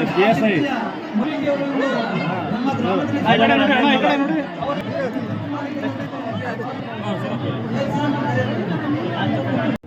ಮನಮುಟ್ಟುವ PSI. ಶಕ್ತಿಯ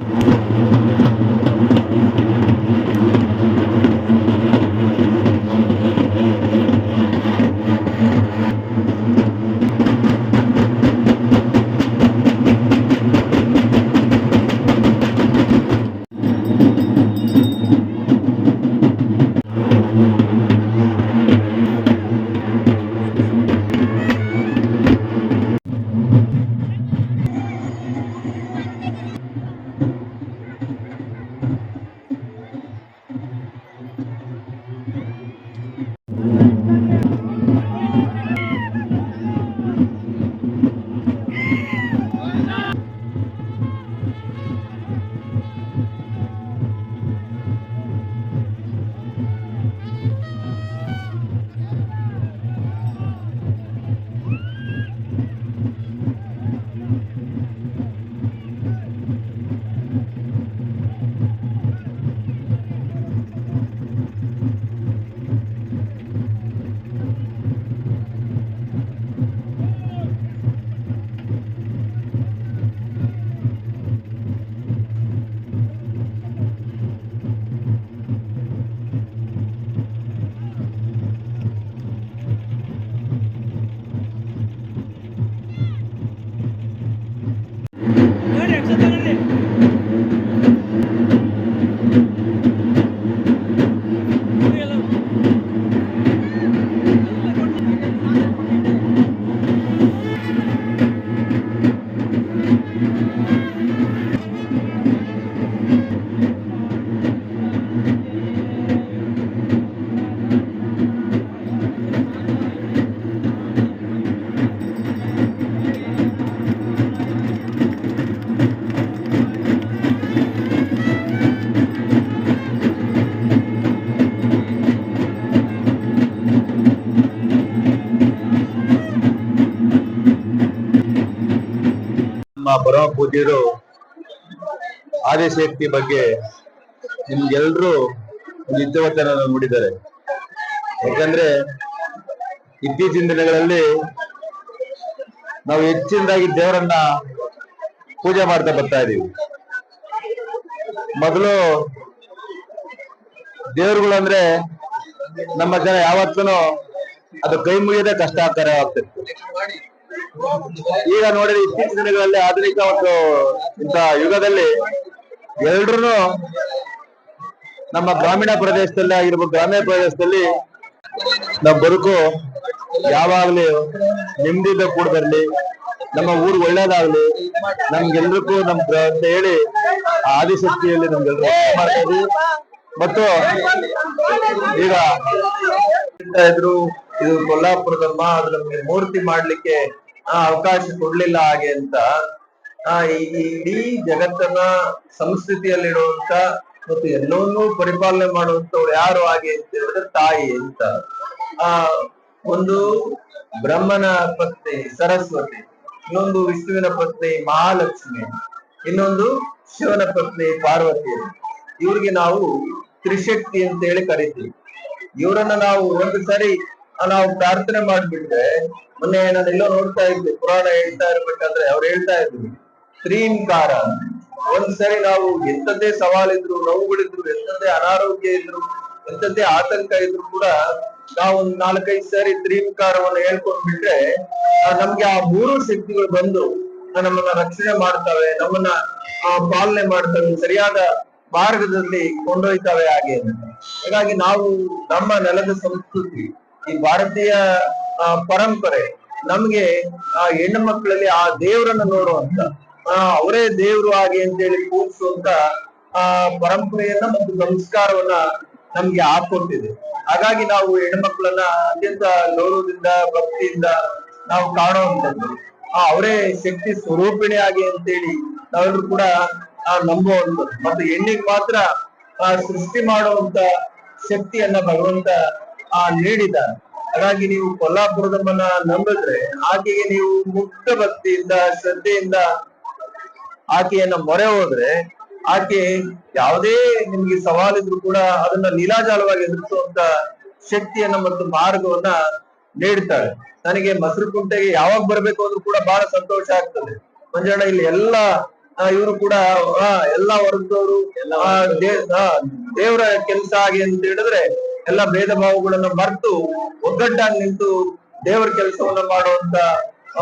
ಪರಮ ಪೂಜ್ಯರು ಆದಿಶಕ್ತಿ ಬಗ್ಗೆ ನಿಮ್ಗೆಲ್ರೂ ಒಂದು ಇದ್ದವತನ ನೋಡಿದ್ದಾರೆ. ಯಾಕಂದ್ರೆ ಇತ್ತೀಚಿನ ದಿನಗಳಲ್ಲಿ ನಾವು ಹೆಚ್ಚಿನದಾಗಿ ದೇವರನ್ನ ಪೂಜೆ ಮಾಡ್ತಾ ಬರ್ತಾ ಇದೀವಿ. ಮೊದಲು ದೇವರುಗಳು ಅಂದ್ರೆ ನಮ್ಮ ಜನ ಯಾವತ್ತೂ ಅದು ಕೈ ಮುಗಿಯದೆ ಕಷ್ಟಕರವಾಗ್ತಿತ್ತು ಈಗ ನೋಡಿದ್ರೆ ಇತ್ತೀಚಿನ ದಿನಗಳಲ್ಲಿ ಆಧುನಿಕ ಒಂದು ಯುಗದಲ್ಲಿ ಎಲ್ರು ನಮ್ಮ ಗ್ರಾಮೀಣ ಪ್ರದೇಶದಲ್ಲಿ ಆಗಿರ್ಬೋದು ಗ್ರಾಮೀಣ ಪ್ರದೇಶದಲ್ಲಿ ನಮ್ಮ ಬದುಕು ಯಾವಾಗ್ಲೂ ನೆಮ್ಮದಿಯಿಂದ ಕೂಡದಲ್ಲಿ ನಮ್ಮ ಊರು ಒಳ್ಳೇದಾಗ್ಲಿ, ನಮ್ಗೆಲ್ರಿಗೂ ನಮ್ ಅಂತ ಹೇಳಿ ಆದಿಶಕ್ತಿಯಲ್ಲಿ ನಮ್ಗೆಲ್ರು ಮಾಡ್ತಾ ಮತ್ತು ಈಗ ಇದ್ರು, ಇದು ಕೊಲ್ಲಾಪುರದಮ್ಮ ಅದು ನಮ್ಗೆ ಮೂರ್ತಿ ಮಾಡ್ಲಿಕ್ಕೆ ಆ, ಅವಕಾಶ ಕೊಡ್ಲಿಲ್ಲ ಹಾಗೆ ಅಂತ ಆ ಇಡೀ ಜಗತ್ತನ್ನ ಸಂಸ್ಕೃತಿಯಲ್ಲಿಡುವಂತ ಮತ್ತು ಎಲ್ಲವನ್ನೂ ಪರಿಪಾಲನೆ ಮಾಡುವಂತವ್ರು ಯಾರು ಹಾಗೆ ಅಂತ ಹೇಳಿದ್ರೆ ತಾಯಿ ಅಂತ. ಆ ಒಂದು ಬ್ರಹ್ಮನ ಪತ್ನಿ ಸರಸ್ವತಿ ಇನ್ನೊಂದು ವಿಷ್ಣುವಿನ ಪತ್ನಿ ಮಹಾಲಕ್ಷ್ಮಿ ಇನ್ನೊಂದು ಶಿವನ ಪತ್ನಿ ಪಾರ್ವತಿ ಇವ್ರಿಗೆ ನಾವು ತ್ರಿಶಕ್ತಿ ಅಂತ ಹೇಳಿ ಕರಿತೀವಿ. ಇವರನ್ನ ನಾವು ಒಂದು ಸರಿ ನಾವು ಪ್ರಾರ್ಥನೆ ಮಾಡ್ಬಿಟ್ರೆ ಮೊನ್ನೆ ನಾನು ಎಲ್ಲೋ ನೋಡ್ತಾ ಇದ್ದೆ ಪುರಾಣ ಹೇಳ್ತಾ ಇರ್ಬೇಕಾದ್ರೆ ಅವ್ರು ಹೇಳ್ತಾ ಇದ್ವಿ ಸ್ತ್ರೀಂಕಾರ ಒಂದ್ಸರಿ ನಾವು ಎಂತದ್ದೇ ಸವಾಲಿದ್ರು ನೋವುಗಳಿದ್ರು ಎಂತದ್ದೇ ಅನಾರೋಗ್ಯ ಇದ್ರು ಎಂತದ್ದೇ ಆತಂಕ ಇದ್ರು ಕೂಡ ನಾವು ಒಂದ್ ನಾಲ್ಕೈದು ಸಾರಿ ತ್ರೀಂಕಾರವನ್ನು ಹೇಳ್ಕೊಂಡ್ಬಿಟ್ರೆ ಆ, ನಮ್ಗೆ ಆ ಮೂರು ಶಕ್ತಿಗಳು ಬಂದು ನಮ್ಮನ್ನ ರಕ್ಷಣೆ ಮಾಡ್ತವೆ ನಮ್ಮನ್ನ ಪಾಲನೆ ಮಾಡ್ತವೆ ಸರಿಯಾದ ಮಾರ್ಗದಲ್ಲಿ ಕೊಂಡೊಯ್ತವೆ ಹಾಗೆ. ಹಾಗಾಗಿ ನಾವು ನಮ್ಮ ನೆಲದ ಸಂಸ್ಕೃತಿ ಈ ಭಾರತೀಯ ಪರಂಪರೆ ನಮ್ಗೆ ಆ ಹೆಣ್ಣು ಮಕ್ಕಳಲ್ಲಿ ಆ ದೇವರನ್ನ ನೋಡುವಂತ, ಆ, ಅವರೇ ದೇವ್ರು ಹಾಗೆ ಅಂತೇಳಿ ಕೂರಿಸುವಂತ, ಆ, ಪರಂಪರೆಯನ್ನ ಮತ್ತು ಸಂಸ್ಕಾರವನ್ನ ನಮ್ಗೆ ಹಾಕೊಟ್ಟಿದೆ. ಹಾಗಾಗಿ ನಾವು ಹೆಣ್ಮಕ್ಳನ್ನ ಅತ್ಯಂತ ಗೌರವದಿಂದ, ಭಕ್ತಿಯಿಂದ ನಾವು ಕಾಣುವಂಥದ್ದು. ಆ, ಅವರೇ ಶಕ್ತಿ ಸ್ವರೂಪಿಣಿ ಆಗಿ ಅಂತೇಳಿ ನಾವೆಲ್ಲರೂ ಕೂಡ ನಂಬುವಂಥದ್ದು. ಮತ್ತು ಹೆಣ್ಣಿಗೆ ಮಾತ್ರ, ಆ, ಸೃಷ್ಟಿ ಮಾಡುವಂತ ಶಕ್ತಿಯನ್ನ ಭಗವಂತ ಆ ನೀಡಿದ್ದಾನೆ ಹಾಗಾಗಿ ನೀವು ಕೊಲ್ಲಾಪುರದಮ್ಮನ ನಂಬಿದ್ರೆ ಆಕೆಗೆ ನೀವು ಮುಕ್ತ ಭಕ್ತಿಯಿಂದ, ಶ್ರದ್ಧೆಯಿಂದ ಆಕೆಯನ್ನ ಮೊರೆ ಹೋದ್ರೆ ಆಕೆ ಯಾವುದೇ ನಿಮ್ಗೆ ಸವಾಲಿದ್ರು ಕೂಡ ಅದನ್ನ ಲೀಲಾಜಾಲವಾಗಿ ಎದುರಿಸುವಂತ ಶಕ್ತಿಯನ್ನ ಮತ್ತು ಮಾರ್ಗವನ್ನ ನೀಡ್ತಾಳೆ ನನಗೆ ಮೊಸರು ಕುಂಟೆಗೆ ಯಾವಾಗ ಬರ್ಬೇಕು ಅಂದ್ರೂ ಕೂಡ ಬಹಳ ಸಂತೋಷ ಆಗ್ತದೆ. ಮಂಜಣ್ಣ, ಇಲ್ಲಿ ಎಲ್ಲ ಇವರು ಕೂಡ ಎಲ್ಲಾ ವರ್ಗದವರು ದೇವರ ಕೆಲಸ ಆಗಿ ಅಂತ ಹೇಳಿದ್ರೆ ಎಲ್ಲ ಭೇದ ಭಾವಗಳನ್ನ ಮರೆತು ಒಗ್ಗಟ್ಟಾಗಿ ನಿಂತು ದೇವರ ಕೆಲಸವನ್ನ ಮಾಡುವಂತ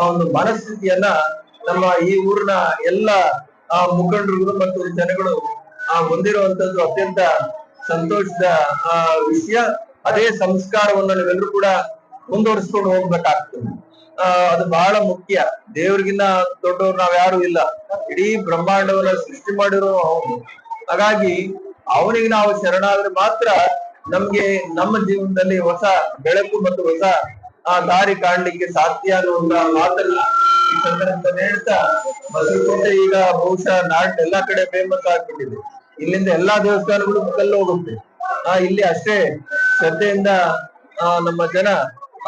ಒಂದು ಮನಸ್ಥಿತಿಯನ್ನ ನಮ್ಮ ಈ ಊರಿನ ಎಲ್ಲ ಮುಖಂಡರುಗಳು ಮತ್ತು ಜನಗಳು, ಆ ಹೊಂದಿರುವಂತದ್ದು ಅತ್ಯಂತ ಸಂತೋಷದ ವಿಷಯ. ಅದೇ ಸಂಸ್ಕಾರವನ್ನು ನಾವೆಲ್ಲರೂ ಕೂಡ ಮುಂದುವರಿಸ್ಕೊಂಡು ಹೋಗ್ಬೇಕಾಗ್ತದೆ. ಅದು ಬಹಳ ಮುಖ್ಯ. ದೇವ್ರಿಗಿನ್ನ ದೊಡ್ಡವ್ರು ನಾವ್ ಯಾರು ಇಲ್ಲ. ಇಡೀ ಬ್ರಹ್ಮಾಂಡವನ್ನ ಸೃಷ್ಟಿ ಮಾಡಿರೋ ಅವನು. ಹಾಗಾಗಿ ಅವನಿಗೆ ನಾವು ಶರಣಾದ್ರೆ ಮಾತ್ರ ನಮ್ಗೆ ನಮ್ಮ ಜೀವನದಲ್ಲಿ ಹೊಸ ಬೆಳಕು ಮತ್ತು ಹೊಸ ಆ ದಾರಿ ಕಾಣಲಿಕ್ಕೆ ಸಾಧ್ಯ ಅನ್ನುವಂತ ಮಾತನ್ನ ಈ ಸಂದರ್ಭದಲ್ಲಿ ಹೇಳ್ತಾ ಬಸವಕೋಟೆ ಈಗ ಬಹುಶಃ ನಾಡ್ ಎಲ್ಲಾ ಕಡೆ ಫೇಮಸ್ ಆಗ್ಬಿಟ್ಟಿದೆ. ಇಲ್ಲಿಂದ ಎಲ್ಲಾ ದೇವಸ್ಥಾನಗಳು ಕಲ್ಲು ಹೋಗುತ್ತೆ. ಆ, ಇಲ್ಲಿ ಅಷ್ಟೇ ಶ್ರದ್ಧೆಯಿಂದ, ಆ, ನಮ್ಮ ಜನ,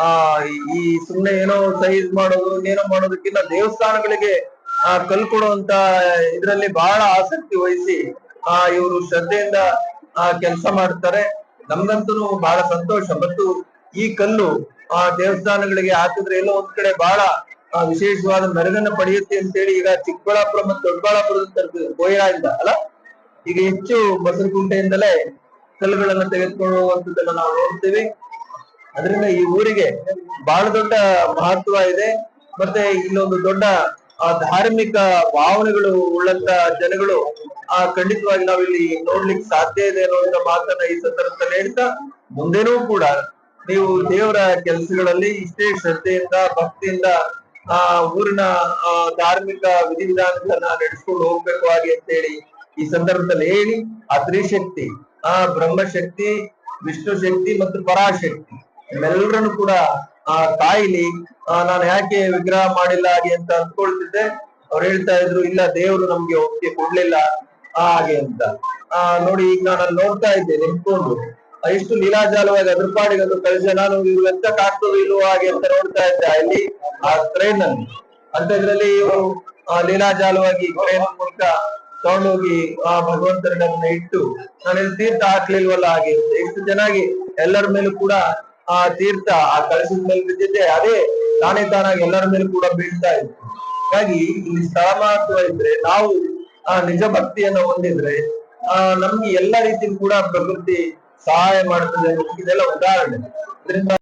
ಆ, ಈ ಸುಮ್ನೆ ಏನೋ ಸೈಜ್ ಮಾಡೋದು, ಏನೋ ಮಾಡೋದಕ್ಕಿಂತ ದೇವಸ್ಥಾನಗಳಿಗೆ, ಆ ಕಲ್ ಕೊಡುವಂತ ಇದ್ರಲ್ಲಿ ಬಹಳ ಆಸಕ್ತಿ ವಹಿಸಿ, ಆ, ಇವರು ಶ್ರದ್ಧೆಯಿಂದ, ಆ, ಕೆಲಸ ಮಾಡ್ತಾರೆ. ನಮ್ಗಂತೂ ಬಹಳ ಸಂತೋಷ. ಮತ್ತು ಈ ಕಲ್ಲು ಆ ದೇವಸ್ಥಾನಗಳಿಗೆ ಹಾಕಿದ್ರೆ ಎಲ್ಲೋ ಒಂದ್ ಕಡೆ ಬಹಳ ವಿಶೇಷವಾದ ಮೆರಗನ್ನ ಪಡೆಯುತ್ತೆ ಅಂತೇಳಿ ಈಗ ಚಿಕ್ಕಬಳ್ಳಾಪುರ ಮತ್ತು ದೊಡ್ಡಬಳ್ಳಾಪುರದ ಗೋಯರಾಯಿಂದ ಅಲ್ಲ? ಈಗ ಹೆಚ್ಚು ಬಸರಕುಂಟೆಯಿಂದಲೇ ಕಲ್ಲುಗಳನ್ನ ತೆಗೆದುಕೊಂಡು ಹೋಗುವಂತದ್ದನ್ನ ನಾವು ನೋಡ್ತೀವಿ. ಅದರಿಂದ ಈ ಊರಿಗೆ ಬಹಳ ದೊಡ್ಡ ಮಹತ್ವ ಇದೆ. ಮತ್ತೆ ಇಲ್ಲೊಂದು ದೊಡ್ಡ ಆ ಧಾರ್ಮಿಕ ಭಾವನೆಗಳು ಉಳ್ಳಂತ ಜನಗಳು, ಆ ಖಂಡಿತವಾಗಿ ನಾವಿಲ್ಲಿ ನೋಡ್ಲಿಕ್ಕೆ ಸಾಧ್ಯ ಇದೆ ಅನ್ನುವಂತ ಮಾತನ್ನ ಈ ಸಂದರ್ಭದಲ್ಲಿ ಹೇಳ್ತಾ ಮುಂದೆನೂ ಕೂಡ ನೀವು ದೇವರ ಕೆಲಸಗಳಲ್ಲಿ ಇಷ್ಟೇ ಶ್ರದ್ಧೆಯಿಂದ, ಭಕ್ತಿಯಿಂದ, ಆ ಊರಿನ ಧಾರ್ಮಿಕ ವಿಧಿವಿಧಾನಗಳನ್ನ ನಡೆಸ್ಕೊಂಡು ಹೋಗ್ಬೇಕು ಹಾಗೆ ಅಂತೇಳಿ ಈ ಸಂದರ್ಭದಲ್ಲಿ ಹೇಳಿ ಆ ತ್ರಿಶಕ್ತಿ ಆ ಬ್ರಹ್ಮಶಕ್ತಿ ವಿಷ್ಣು ಶಕ್ತಿ ಮತ್ತು ಪರಾಶಕ್ತಿ, ಇವೆಲ್ಲರನ್ನು ಕೂಡ ಆ ಕಾಯಿಲಿ ಆ, ನಾನು ಯಾಕೆ ವಿಗ್ರಹ ಮಾಡಿಲ್ಲ ಹಾಗೆ ಅಂತ ಅಂದ್ಕೊಳ್ತಿದ್ದೆ. ಅವ್ರು ಹೇಳ್ತಾ ಇದ್ರು, ಇಲ್ಲ, ದೇವರು ನಮ್ಗೆ ಒಪ್ಪಿಗೆ ಕೊಡ್ಲಿಲ್ಲ ಹಾಗೆ ಅಂತ. ಆ, ನೋಡಿ, ಈಗ ನಾನು ನೋಡ್ತಾ ಇದ್ದೆ ನಿಂತ್ಕೊಂಡು ಎಷ್ಟು ಲೀಲಾಜಾಲವಾಗಿ ಅದ್ರ ಪಾಡಿಗೆ ಅದು ಕಳಿಸ ನಾನು ಇವ್ರು ಎಂತ ಇಲ್ವೋ ಹಾಗೆ ಅಂತ ನೋಡ್ತಾ ಇದ್ದೆ ಅಲ್ಲಿ, ಆ ಟ್ರೈನ್ ಅಲ್ಲಿ. ಅಂತದ್ರಲ್ಲಿ ಇವರು, ಆ ಲೀಲಾಜಾಲವಾಗಿ ಟ್ರೈನ್ ಮೂಲಕ ತಗೊಂಡೋಗಿ ಆ ಭಗವಂತರನ್ನ ಇಟ್ಟು ನಾನು ಇಲ್ಲಿ ತೀರ್ಥ ಹಾಕ್ಲಿಲ್ವಲ್ಲ ಹಾಗೆ ಅಂತ. ಎಷ್ಟು ಚೆನ್ನಾಗಿ ಎಲ್ಲರ ಮೇಲೂ ಕೂಡ ಆ ತೀರ್ಥ, ಆ ಕಳಶದ ಮೇಲೆ ಬಿದ್ದಿದ್ದೆ. ಅದೇ ತಾನೇ ತಾನಾಗಿ ಎಲ್ಲರ ಮೇಲೆ ಕೂಡ ಬೀಳ್ತಾ ಇತ್ತು ಹಾಗಾಗಿ ಇಲ್ಲಿ ಸ್ಥಳ ಮಹತ್ವ ಇದ್ರೆ, ನಾವು ಆ ನಿಜ ಭಕ್ತಿಯನ್ನ ಹೊಂದಿದ್ರೆ, ಆ ನಮ್ಗೆ ಎಲ್ಲ ರೀತಿಯೂ ಕೂಡ ಪ್ರಕೃತಿ ಸಹಾಯ ಮಾಡ್ತದೆ ಇದೆಲ್ಲ ಉದಾಹರಣೆ. ಇದರಿಂದ